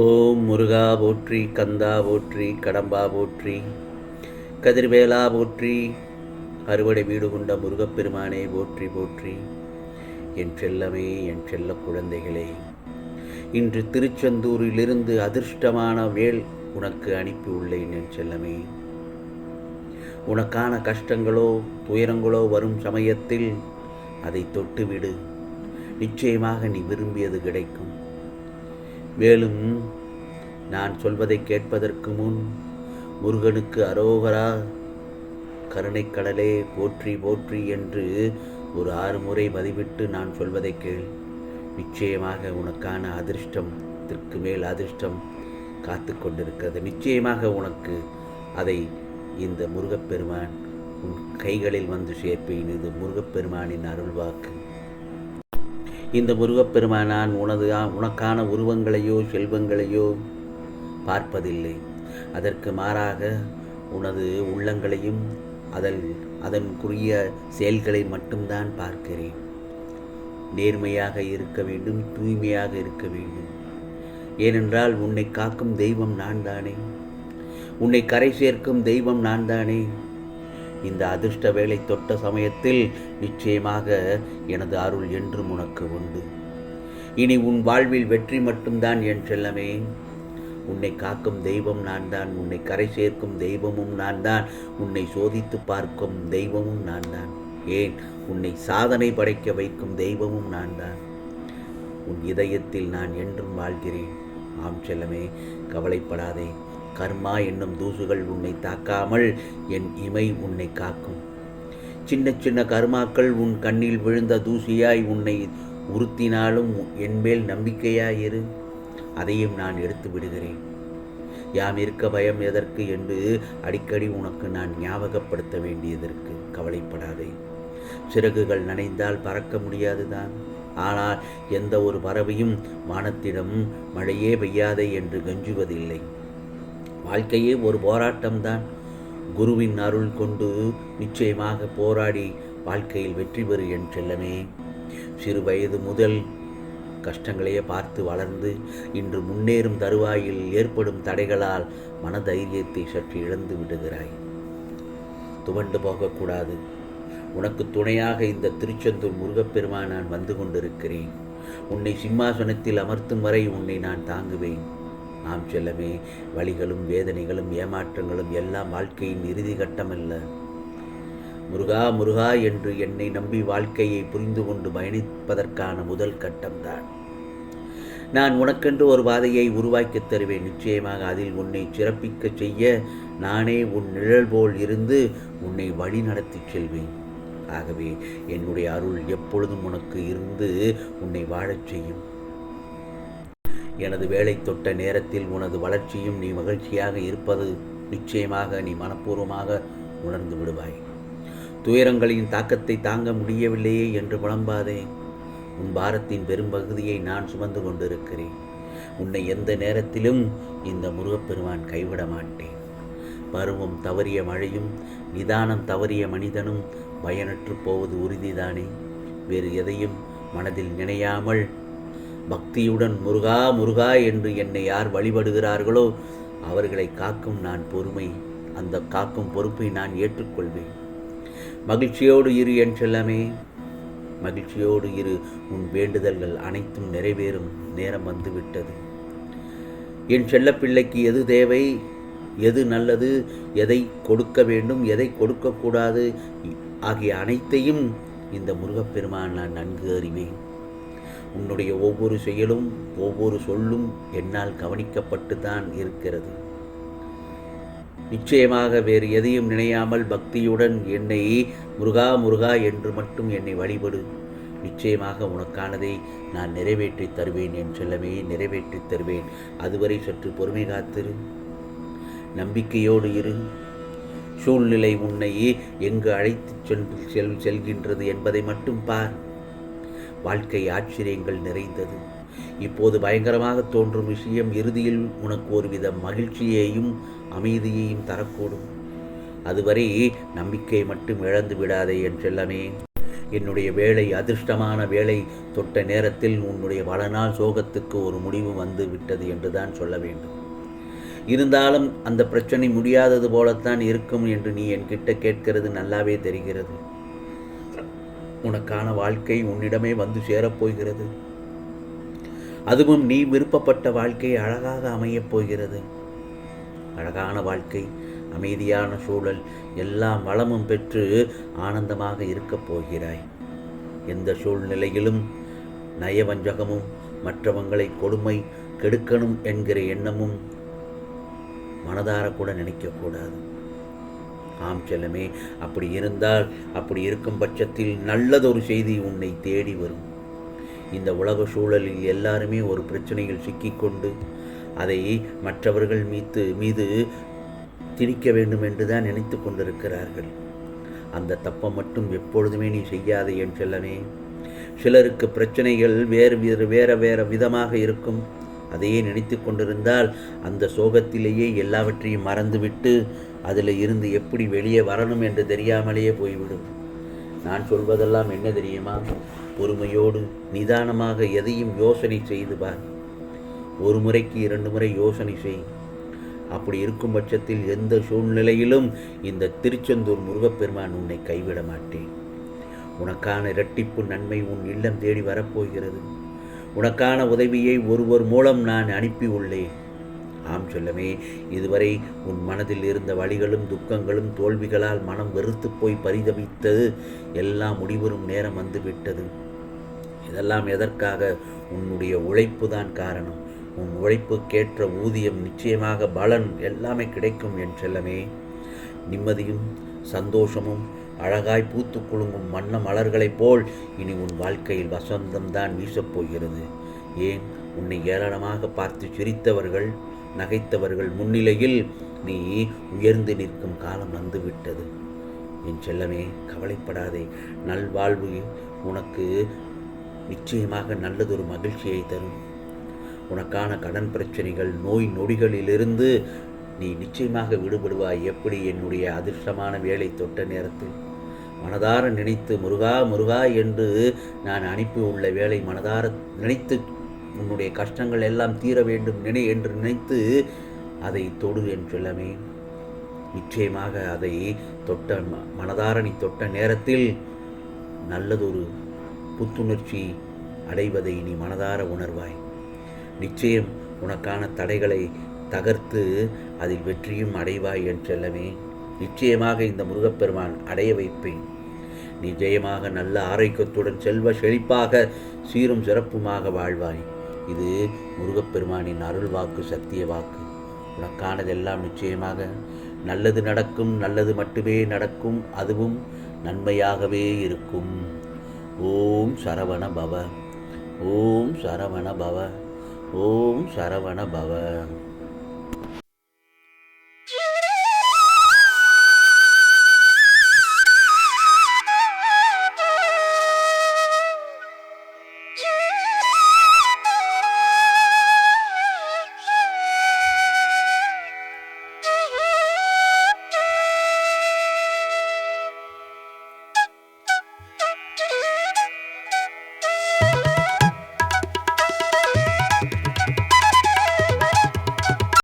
ஓம் முருகா போற்றி கந்தா போற்றி கடம்பா போற்றி கதிர்வேலா போற்றி அறுவடை வீடு கொண்ட முருகப்பெருமானே போற்றி போற்றி. என் செல்லமே என் செல்ல குழந்தைகளே இன்று திருச்செந்தூரிலிருந்து அதிர்ஷ்டமான வேல் உனக்கு அனுப்பி உள்ளேன் என் செல்லமே. உனக்கான கஷ்டங்களோ துயரங்களோ வரும் சமயத்தில் அதை தொட்டுவிடு. நிச்சயமாக நீ விரும்பியது கிடைக்கும். மேலும் நான் சொல்வதை கேட்பதற்கு முன் முருகனுக்கு அரோகரா கருணைக்கடலே போற்றி போற்றி என்று ஒரு ஆறு முறை பதிவிட்டு நான் சொல்வதை கேள். நிச்சயமாக உனக்கான அதிர்ஷ்டத்திற்கு மேல் அதிர்ஷ்டம் காத்து கொண்டிருக்கிறது. நிச்சயமாக உனக்கு அதை இந்த முருகப்பெருமான் உன் கைகளில் வந்து சேர்ப்பேன். இது முருகப்பெருமானின் அருள்வாக்கு. இந்த முருகப்பெருமானான் உனது உனக்கான உருவங்களையோ செல்வங்களையோ பார்ப்பதில்லை. அதற்கு மாறாக உனது உள்ளங்களையும் அதன் அதன்குரிய செயல்களை மட்டும்தான் பார்க்கிறேன். நேர்மையாக இருக்க வேண்டும் தூய்மையாக இருக்க வேண்டும். ஏனென்றால் உன்னை காக்கும் தெய்வம் நான் தானே உன்னை கரை சேர்க்கும் தெய்வம் நான் தானே இந்த அதிர்ஷ்ட வேலை தொட்ட சமயத்தில் நிச்சயமாக எனது அருள் என்றும் உனக்கு உண்டு. இனி உன் வாழ்வில் வெற்றி மட்டும்தான் என் செல்லமே. உன்னை காக்கும் தெய்வம் நான் தான் உன்னை கரை சேர்க்கும் தெய்வமும் நான் தான் உன்னை சோதித்து பார்க்கும் தெய்வமும் நான் தான் ஏன்? உன்னை சாதனை படைக்க வைக்கும் தெய்வமும் நான் தான் உன் இதயத்தில் நான் என்றும் வாழ்கிறேன். ஆம் செல்லமே கவலைப்படாதே. கர்மா என்னும் தூசுகள் உன்னை தாக்காமல் என் இமை உன்னை காக்கும். சின்ன சின்ன கர்மாக்கள் உன் கண்ணில் விழுந்த தூசியாய் உன்னை உறுத்தினாலும் என் மேல் நம்பிக்கையாயிரு அதையும் நான் எடுத்து விடுகிறேன். யாம் இருக்க பயம் எதற்கு என்று அடிக்கடி உனக்கு நான் ஞாபகப்படுத்த வேண்டியதற்கு கவலைப்படாதே. சிறகுகள் நனைந்தால் பறக்க முடியாதுதான். ஆனால் எந்த ஒரு பறவையும் வானத்திடம் மழையே பெய்யாதே என்று கஞ்சுவதில்லை. வாழ்க்கையே ஒரு போராட்டம்தான். குருவின் அருள் கொண்டு நிச்சயமாக போராடி வாழ்க்கையில் வெற்றி பெறு என் செல்லமே. சிறு வயது முதல் கஷ்டங்களையே பார்த்து வளர்ந்து இன்று முன்னேறும் தருவாயில் ஏற்படும் தடைகளால் மனதைரியத்தை சற்று இழந்து விடுகிறாய். துவண்டு போகக்கூடாது. உனக்கு துணையாக இந்த திருச்செந்தூர் முருகப்பெருமான் நான் வந்து கொண்டிருக்கிறேன். உன்னை சிம்மாசனத்தில் அமர்த்தும் வரை உன்னை நான் தாங்குவேன். ஆம் செல்லமே வழிகளும் வேதனைகளும் ஏமாற்றங்களும் எல்லாம் வாழ்க்கையின் இறுதி கட்டமல்ல. முருகா முருகா என்று என்னை நம்பி வாழ்க்கையை புரிந்து கொண்டு பயணிப்பதற்கான முதல் கட்டம்தான் நான் உனக்கென்று ஒரு பாதையை உருவாக்கித் தருவேன். நிச்சயமாக அதில் உன்னை சிறப்பிக்க செய்ய நானே உன் நிழல் போல் இருந்து உன்னை வழி நடத்திச் செல்வேன். ஆகவே என்னுடைய அருள் எப்பொழுதும் உனக்கு இருந்து உன்னை வாழச் செய்யும். எனது வேலை தொட்ட நேரத்தில் உனது வளர்ச்சியும் நீ மகிழ்ச்சியாக இருப்பது நிச்சயமாக நீ மனப்பூர்வமாக உணர்ந்து விடுவாய். துயரங்களின் தாக்கத்தை தாங்க முடியவில்லையே என்று புலம்பாதே. உன் பாரத்தின் பெரும்பகுதியை நான் சுமந்து கொண்டிருக்கிறேன். உன்னை எந்த நேரத்திலும் இந்த முருகப்பெருமான் கைவிட மாட்டேன். பருவம் தவறிய மழையும் நிதானம் தவறிய மனிதனும் பயனற்று போவது உறுதிதானே. வேறு எதையும் மனதில் நினையாமல் பக்தியுடன் முருகா முருகா என்று என்னை யார் வழிபடுகிறார்களோ அவர்களை காக்கும் நான் பொறுமை. அந்த காக்கும் பொறுப்பை நான் ஏற்றுக்கொள்வேன். மகிழ்ச்சியோடு இரு என் செல்லமே. மகிழ்ச்சியோடு இரு. உன் வேண்டுதல்கள் அனைத்தும் நிறைவேறும். நேரம் வந்துவிட்டது. என் செல்லப்பிள்ளைக்கு எது தேவை? எது நல்லது? எதை கொடுக்க வேண்டும்? எதை கொடுக்கக்கூடாது? ஆகிய அனைத்தையும் இந்த முருகப்பெருமான் நான் நன்கு அறிவேன். உன்னுடைய ஒவ்வொரு செயலும் ஒவ்வொரு சொல்லும் என்னால் கவனிக்கப்பட்டு தான் இருக்கிறது. நிச்சயமாக வேறு எதையும் நினையாமல் பக்தியுடன் என்னை முருகா முருகா என்று மட்டும் என்னை வழிபடு. நிச்சயமாக உனக்கானதை நான் நிறைவேற்றி தருவேன் என் செல்லமே நிறைவேற்றி தருவேன். அதுவரை சற்று பொறுமை காத்திரு. நம்பிக்கையோடு இரு. சூழ்நிலை உன்னை எங்கு அழைத்து சென்று செல் செல்கின்றது என்பதை மட்டும் பார். வாழ்க்கை ஆச்சரியங்கள் நிறைந்தது. இப்போது பயங்கரமாக தோன்றும் விஷயம் இறுதியில் உனக்கு ஒருவித மகிழ்ச்சியையும் அமைதியையும் தரக்கூடும். அதுவரை நம்பிக்கை மட்டும் இழந்து விடாதே என் செல்லமே. என்னுடைய வேலை அதிர்ஷ்டமான வேலை தொட்ட நேரத்தில் உன்னுடைய வளநாள் சோகத்துக்கு ஒரு முடிவு வந்து விட்டது என்றுதான் சொல்ல வேண்டும். இருந்தாலும் அந்த பிரச்சனை முடியாதது போலத்தான் இருக்கும் என்று நீ என்கிட்ட கேட்கிறது நல்லாவே தெரிகிறது. உனக்கான வாழ்க்கை உன்னிடமே வந்து சேரப்போகிறது அதுவும் நீ விருப்பப்பட்ட வாழ்க்கை அழகாக அமையப் போகிறது. அழகான வாழ்க்கை அமைதியான சூழல் எல்லாம் வளமும் பெற்று ஆனந்தமாக இருக்கப் போகிறாய். எந்த சூழ்நிலையிலும் நயவஞ்சகமும் மற்றவங்களை கொடுமை கெடுக்கணும் என்கிற எண்ணமும் மனதார கூட நினைக்கக்கூடாது ஆம் செல்லமே. அப்படி இருந்தால் அப்படி இருக்கும் பட்சத்தில் நல்லதொரு செய்தி உன்னை தேடி வரும். இந்த உலக சூழலில் எல்லாருமே ஒரு பிரச்சனையில் சிக்கிக்கொண்டு அதை மற்றவர்கள் மீது மீது திணிக்க வேண்டும் என்று தான் நினைத்து கொண்டிருக்கிறார்கள். அந்த தப்பை மட்டும் எப்பொழுதுமே நீ செய்யாதே என் செல்லமே. சிலருக்கு பிரச்சனைகள் வேறு வேறு வேற வேற விதமாக இருக்கும். அதையே நினைத்து கொண்டிருந்தால் அந்த சோகத்திலேயே எல்லாவற்றையும் மறந்துவிட்டு அதில் இருந்து எப்படி வெளியே வரணும் என்று தெரியாமலேயே போய்விடும். நான் சொல்வதெல்லாம் என்ன தெரியுமா? பொறுமையோடு நிதானமாக எதையும் யோசனை செய்து பார். ஒரு முறைக்கு இரண்டு முறை யோசனை செய். அப்படி இருக்கும் பட்சத்தில் எந்த சூழ்நிலையிலும் இந்த திருச்செந்தூர் முருகப்பெருமான் உன்னை கைவிட மாட்டேன். உனக்கான இரட்டிப்பு நன்மை உன் இல்லம் தேடி வரப்போகிறது. உனக்கான உதவியை ஒருவர் மூலம் நான் அனுப்பி உள்ளேன் ஆம் சொல்லமே இதுவரை உன் மனதில் இருந்த வழிகளும் துக்கங்களும் தோல்விகளால் மனம் வெறுத்து போய் பரிதவித்தது எல்லாம் முடிவரும் நேரம் வந்துவிட்டது. இதெல்லாம் எதற்காக? உன்னுடைய உழைப்பு தான் காரணம். உன் உழைப்புக்கேற்ற ஊதியம் நிச்சயமாக பலன் எல்லாமே கிடைக்கும் என் செல்லமே. நிம்மதியும் சந்தோஷமும் அழகாய் பூத்து குலுங்கும் வண்ண மலர்களைப் போல் இனி உன் வாழ்க்கையில் வசந்தம்தான் வீசப்போகிறது ஏன்? உன்னை ஏளனமாக பார்த்து சிரித்தவர்கள் நகைத்தவர்கள் முன்னிலையில் நீ உயர்ந்து நிற்கும் காலம் வந்துவிட்டது. என் செல்லமே கவலைப்படாதே. நல்வாழ்வு உனக்கு நிச்சயமாக நல்லதொரு மகிழ்ச்சியை தரும். உனக்கான கடன் பிரச்சனைகள் நோய் நொடிகளிலிருந்து நீ நிச்சயமாக விடுபடுவாய். எப்படி என்னுடைய அதிர்ஷ்டமான வேலை தொட்ட நேரத்தில்? மனதார நினைத்து முருகா முருகா என்று நான் அனுப்பி உள்ள வேலை மனதார நினைத்து உன்னுடைய கஷ்டங்கள் எல்லாம் தீர வேண்டும் நினை என்று நினைத்து அதை தொடு என்று சொல்லமே. நிச்சயமாக அதை தொட்ட மனதார நீ தொட்ட நேரத்தில் நல்லதொரு புத்துணர்ச்சி அடைவதை நீ மனதார உணர்வாய். நிச்சயம் உனக்கான தடைகளை தகர்த்து அதில் வெற்றியும் அடைவாய் என் செல்லமே. நிச்சயமாக இந்த முருகப்பெருமான் அடைய வைப்பேன். நீ ஜெயமாக நல்ல ஆரோக்கியத்துடன் செல்வ செழிப்பாக சீரும் சிறப்புமாக வாழ்வாய். இது முருகப்பெருமானின் அருள் வாக்கு சத்திய வாக்கு. உனக்கானதெல்லாம் நிச்சயமாக நல்லது நடக்கும் நல்லது மட்டுமே நடக்கும் அதுவும் நன்மையாகவே இருக்கும். ஓம் சரவண பவ. ஓம் சரவண பவ. ஓம் சரவண பவ.